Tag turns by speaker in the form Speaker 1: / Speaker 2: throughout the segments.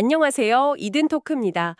Speaker 1: 안녕하세요. 이든 토크입니다.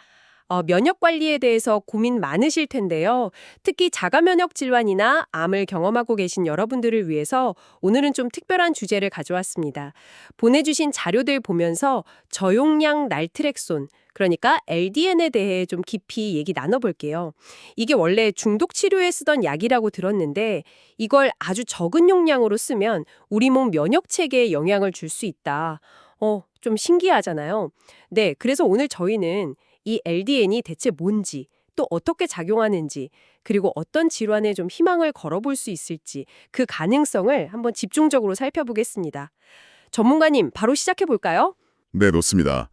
Speaker 1: 어, 면역 관리에 대해서 고민 많으실 텐데요. 특히 자가 면역 질환이나 암을 경험하고 계신 여러분들을 위해서 오늘은 좀 특별한 주제를 가져왔습니다. 보내주신 자료들 보면서 저용량 날트렉손, 그러니까 LDN에 대해 좀 깊이 얘기 나눠볼게요. 이게 원래 중독 치료에 쓰던 약이라고 들었는데 이걸 아주 적은 용량으로 쓰면 우리 몸 면역 체계에 영향을 줄 수 있다. 어, 좀 신기하잖아요. 네, 그래서 오늘 저희는 이 LDN이 대체 뭔지, 또 어떻게 작용하는지, 그리고 어떤 질환에 좀 희망을 걸어볼 수 있을지 그 가능성을 한번 집중적으로 살펴보겠습니다. 전문가님, 바로 시작해 볼까요?
Speaker 2: 네, 놓습니다.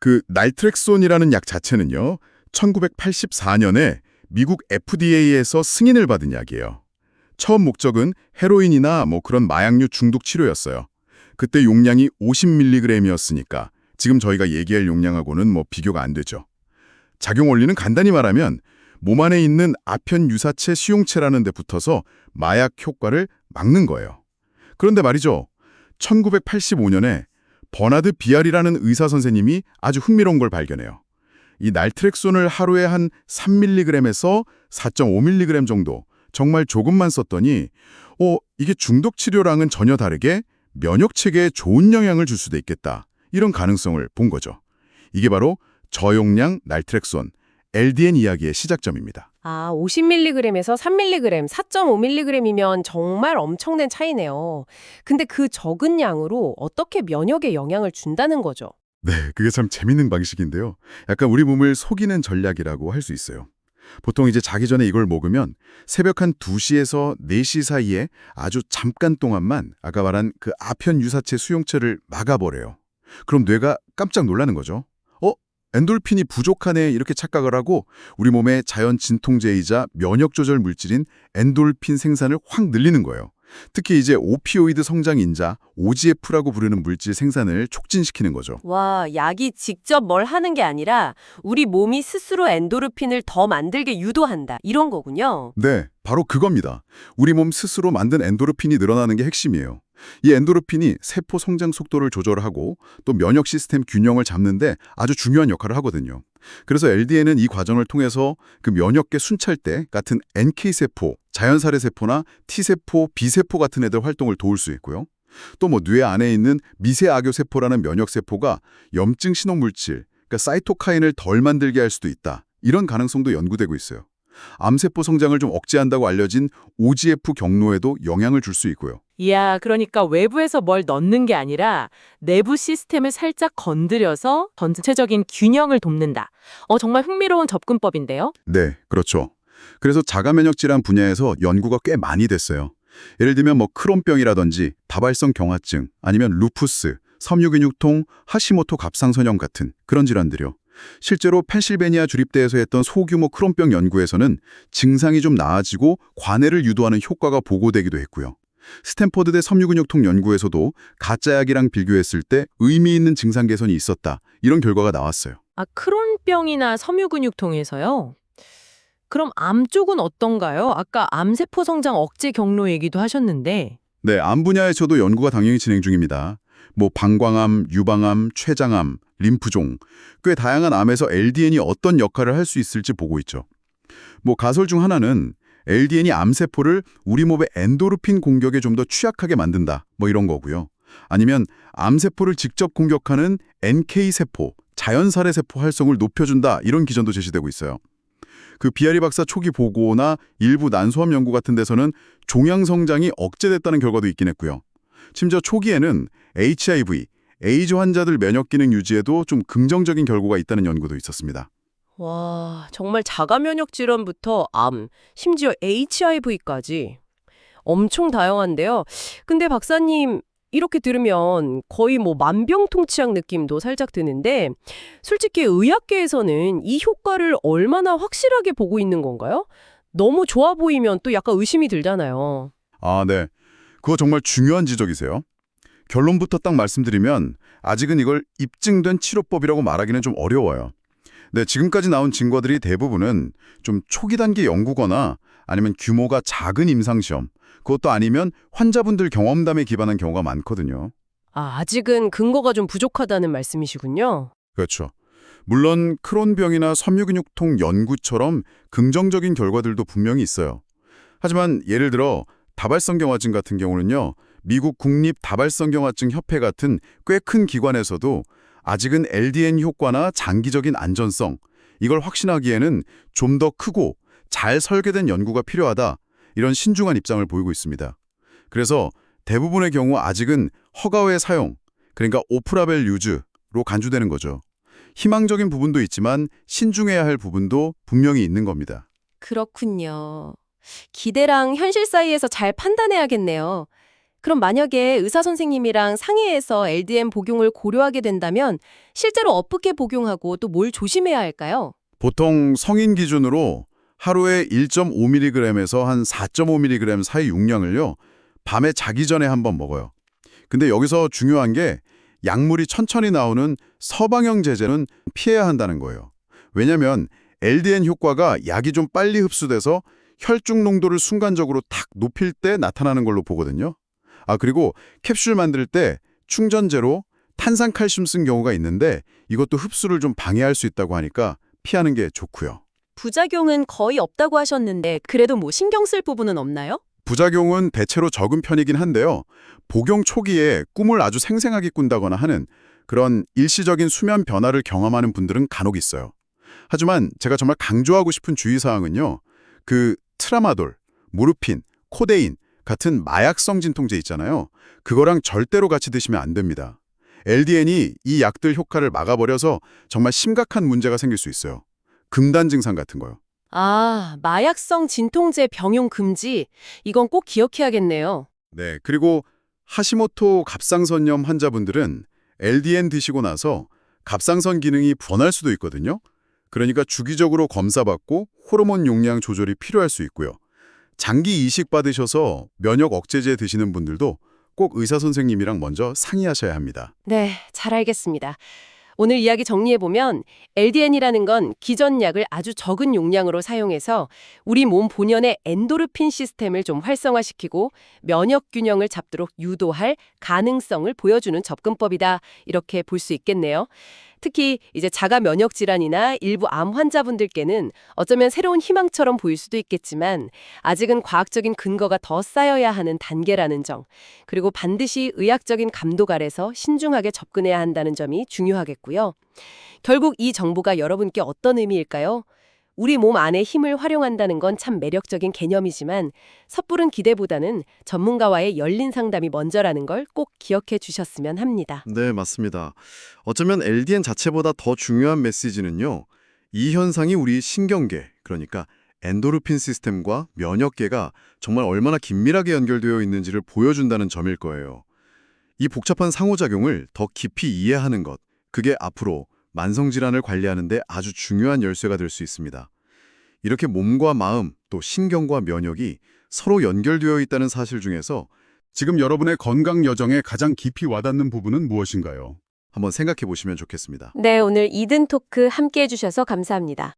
Speaker 2: 그 날트렉손이라는 약 자체는요. 1984년에 미국 FDA에서 승인을 받은 약이에요. 처음 목적은 헤로인이나 뭐 그런 마약류 중독 치료였어요. 그때 용량이 50mg이었으니까 지금 저희가 얘기할 용량하고는 뭐 비교가 안 되죠. 작용 원리는 간단히 말하면 몸 안에 있는 아편 유사체 수용체라는 데 붙어서 마약 효과를 막는 거예요. 그런데 말이죠. 1985년에 버나드 비알이라는 의사 선생님이 아주 흥미로운 걸 발견해요. 이 날트렉손을 하루에 한 3mg에서 4.5mg 정도 정말 조금만 썼더니 어, 이게 중독 치료랑은 전혀 다르게 면역 체계에 좋은 영향을 줄 수도 있겠다. 이런 가능성을 본 거죠. 이게 바로 저용량 날트렉손, LDN 이야기의 시작점입니다.
Speaker 1: 아, 50mg에서 3mg, 4.5mg이면 정말 엄청난 차이네요. 근데 그 적은 양으로 어떻게 면역에 영향을 준다는 거죠?
Speaker 2: 네, 그게 참 재밌는 방식인데요. 약간 우리 몸을 속이는 전략이라고 할 수 있어요. 보통 이제 자기 전에 이걸 먹으면 새벽 한 2시에서 4시 사이에 아주 잠깐 동안만 아까 말한 그 아편 유사체 수용체를 막아버려요. 그럼 뇌가 깜짝 놀라는 거죠. 어? 엔돌핀이 부족하네 이렇게 착각을 하고 우리 몸의 자연 진통제이자 면역 조절 물질인 엔돌핀 생산을 확 늘리는 거예요. 특히 이제 오피오이드 성장 인자 OGF라고 부르는 물질 생산을 촉진시키는 거죠.
Speaker 1: 와, 약이 직접 뭘 하는 게 아니라 우리 몸이 스스로 엔도르핀을 더 만들게 유도한다. 이런 거군요.
Speaker 2: 네, 바로 그겁니다. 우리 몸 스스로 만든 엔도르핀이 늘어나는 게 핵심이에요. 이 엔도르핀이 세포 성장 속도를 조절하고 또 면역 시스템 균형을 잡는데 아주 중요한 역할을 하거든요. 그래서 LDN은 이 과정을 통해서 그 면역계 순찰대 같은 NK세포, 자연살해 세포나 T세포, B세포 같은 애들 활동을 도울 수 있고요. 또 뭐 뇌 안에 있는 미세악교 세포라는 면역 세포가 염증 신호 물질, 그러니까 사이토카인을 덜 만들게 할 수도 있다. 이런 가능성도 연구되고 있어요. 암세포 성장을 좀 억제한다고 알려진 OGF 경로에도 영향을 줄 수 있고요.
Speaker 3: 이야, 그러니까 외부에서 뭘 넣는 게 아니라 내부 시스템을 살짝 건드려서 전체적인 균형을 돕는다. 어, 정말 흥미로운 접근법인데요?
Speaker 2: 네, 그렇죠. 그래서 자가 면역 질환 분야에서 연구가 꽤 많이 됐어요. 예를 들면 뭐 크론병이라든지 다발성 경화증, 아니면 루푸스, 섬유근육통, 하시모토 갑상선염 같은 그런 질환들이요. 실제로 펜실베니아 주립대에서 했던 소규모 크론병 연구에서는 증상이 좀 나아지고 관해를 유도하는 효과가 보고되기도 했고요. 스탠퍼드대 섬유근육통 연구에서도 가짜약이랑 비교했을 때 의미 있는 증상 개선이 있었다. 이런 결과가 나왔어요.
Speaker 3: 아, 크론병이나 섬유근육통에서요? 그럼 암 쪽은 어떤가요? 아까 암세포 성장 억제 경로 얘기도 하셨는데.
Speaker 2: 네, 암 분야에서도 연구가 당연히 진행 중입니다. 뭐 방광암, 유방암, 췌장암, 림프종, 꽤 다양한 암에서 LDN이 어떤 역할을 할 수 있을지 보고 있죠. 뭐 가설 중 하나는 LDN이 암세포를 우리 몸의 엔도르핀 공격에 좀 더 취약하게 만든다. 뭐 이런 거고요. 아니면 암세포를 직접 공격하는 NK세포, 자연살해 세포 활성을 높여준다. 이런 기전도 제시되고 있어요. 그 비아리 박사 초기 보고나 일부 난소암 연구 같은 데서는 종양 성장이 억제됐다는 결과도 있긴 했고요. 심지어 초기에는 HIV, 에이즈 환자들 면역 기능 유지에도 좀 긍정적인 결과가 있다는 연구도 있었습니다.
Speaker 1: 와, 정말 자가 면역 질환부터 암, 심지어 HIV까지 엄청 다양한데요. 근데 박사님 이렇게 들으면 거의 뭐 만병통치약 느낌도 살짝 드는데 솔직히 의학계에서는 이 효과를 얼마나 확실하게 보고 있는 건가요? 너무 좋아 보이면 또 약간 의심이 들잖아요.
Speaker 2: 아, 네. 그거 정말 중요한 지적이세요. 결론부터 딱 말씀드리면 아직은 이걸 입증된 치료법이라고 말하기는 좀 어려워요. 네, 지금까지 나온 증거들이 대부분은 좀 초기 단계 연구거나 아니면 규모가 작은 임상시험, 그것도 아니면 환자분들 경험담에 기반한 경우가 많거든요.
Speaker 1: 아, 아직은 근거가 좀 부족하다는 말씀이시군요.
Speaker 2: 그렇죠. 물론 크론병이나 섬유근육통 연구처럼 긍정적인 결과들도 분명히 있어요. 하지만 예를 들어 다발성경화증 같은 경우는요. 미국 국립 다발성경화증 협회 같은 꽤 큰 기관에서도 아직은 LDN 효과나 장기적인 안전성 이걸 확신하기에는 좀 더 크고 잘 설계된 연구가 필요하다. 이런 신중한 입장을 보이고 있습니다. 그래서 대부분의 경우 아직은 허가 외 사용, 그러니까 오프라벨 유즈로 간주되는 거죠. 희망적인 부분도 있지만 신중해야 할 부분도 분명히 있는 겁니다.
Speaker 1: 그렇군요. 기대랑 현실 사이에서 잘 판단해야겠네요. 그럼 만약에 의사 선생님이랑 상의해서 LDM 복용을 고려하게 된다면 실제로 어떻게 복용하고 또 뭘 조심해야 할까요?
Speaker 2: 보통 성인 기준으로 하루에 1.5mg에서 한 4.5mg 사이 용량을요. 밤에 자기 전에 한번 먹어요. 근데 여기서 중요한 게 약물이 천천히 나오는 서방형 제제는 피해야 한다는 거예요. 왜냐면 LDN 효과가 약이 좀 빨리 흡수돼서 혈중 농도를 순간적으로 탁 높일 때 나타나는 걸로 보거든요. 아 그리고 캡슐 만들 때 충전제로 탄산칼슘 쓴 경우가 있는데 이것도 흡수를 좀 방해할 수 있다고 하니까 피하는 게 좋고요.
Speaker 1: 부작용은 거의 없다고 하셨는데 그래도 뭐 신경 쓸 부분은 없나요?
Speaker 2: 부작용은 대체로 적은 편이긴 한데요. 복용 초기에 꿈을 아주 생생하게 꾼다거나 하는 그런 일시적인 수면 변화를 경험하는 분들은 간혹 있어요. 하지만 제가 정말 강조하고 싶은 주의사항은요. 그 트라마돌, 무르핀, 코데인 같은 마약성 진통제 있잖아요. 그거랑 절대로 같이 드시면 안 됩니다. LDN이 이 약들 효과를 막아버려서 정말 심각한 문제가 생길 수 있어요. 금단 증상 같은 거요.
Speaker 1: 아, 마약성 진통제 병용 금지. 이건 꼭 기억해야겠네요.
Speaker 2: 네, 그리고 하시모토 갑상선염 환자분들은 LDN 드시고 나서 갑상선 기능이 변할 수도 있거든요. 그러니까 주기적으로 검사받고 호르몬 용량 조절이 필요할 수 있고요. 장기 이식 받으셔서 면역 억제제 드시는 분들도 꼭 의사 선생님이랑 먼저 상의하셔야 합니다.
Speaker 1: 네, 잘 알겠습니다. 오늘 이야기 정리해보면 LDN이라는 건 기존 약을 아주 적은 용량으로 사용해서 우리 몸 본연의 엔도르핀 시스템을 좀 활성화시키고 면역 균형을 잡도록 유도할 가능성을 보여주는 접근법이다. 이렇게 볼 수 있겠네요. 특히 이제 자가 면역 질환이나 일부 암 환자분들께는 어쩌면 새로운 희망처럼 보일 수도 있겠지만 아직은 과학적인 근거가 더 쌓여야 하는 단계라는 점. 그리고 반드시 의학적인 감독 아래서 신중하게 접근해야 한다는 점이 중요하겠 고요. 결국 이 정보가 여러분께 어떤 의미일까요? 우리 몸 안의 힘을 활용한다는 건 참 매력적인 개념이지만 섣부른 기대보다는 전문가와의 열린 상담이 먼저라는 걸 꼭 기억해 주셨으면 합니다.
Speaker 4: 네, 맞습니다. 어쩌면 LDN 자체보다 더 중요한 메시지는요. 이 현상이 우리 신경계, 그러니까 엔도르핀 시스템과 면역계가 정말 얼마나 긴밀하게 연결되어 있는지를 보여준다는 점일 거예요. 이 복잡한 상호작용을 더 깊이 이해하는 것, 그게 앞으로 만성질환을 관리하는 데 아주 중요한 열쇠가 될 수 있습니다. 이렇게 몸과 마음, 또 신경과 면역이 서로 연결되어 있다는 사실 중에서
Speaker 2: 지금 여러분의 건강 여정에 가장 깊이 와닿는 부분은 무엇인가요?
Speaker 4: 한번 생각해 보시면 좋겠습니다.
Speaker 1: 네, 오늘 이든 토크 함께 해주셔서 감사합니다.